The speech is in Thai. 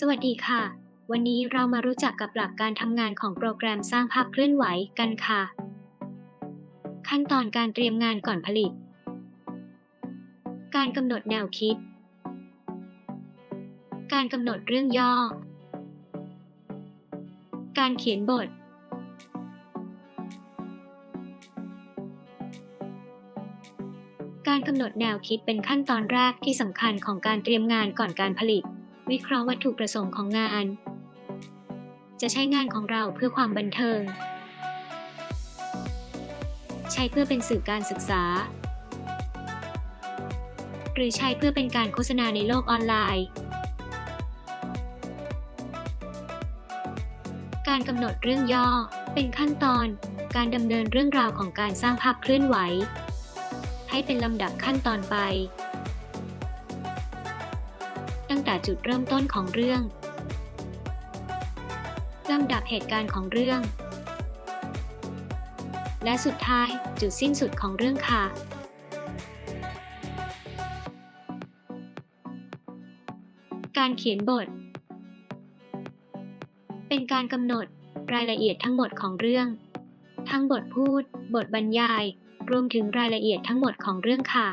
สวัสดีค่ะ วันนี้เรามารู้จักกับหลักการทำงานของโปรแกรมสร้างภาพเคลื่อนไหวกันค่ะ ขั้นตอนการเตรียมงานก่อนผลิต การกำหนดแนวคิด การกำหนดเรื่องย่อ การเขียนบท การกำหนดแนวคิดเป็นขั้นตอนแรกที่สำคัญของการเตรียมงานก่อนการผลิต วิเคราะห์วัตถุประสงค์ของงาน จะใช้งานของเราเพื่อความบันเทิง ใช้เพื่อเป็นสื่อการศึกษา หรือใช้เพื่อเป็นการโฆษณาในโลกออนไลน์ การกำหนดเรื่องย่อ เป็นขั้นตอน การดำเนินเรื่องราวของการสร้างภาพเคลื่อนไหว ให้เป็นลำดับขั้นตอนไป แต่จุดเริ่มต้นของเรื่องลำดับเหตุการณ์ของเรื่อง และสุดท้ายจุดสิ้นสุดของเรื่องค่ะ การเขียนบท เป็นการกำหนดรายละเอียดทั้งหมดของเรื่อง ทั้งบทพูด บทบรรยาย รวมถึงรายละเอียดทั้งหมดของเรื่องค่ะ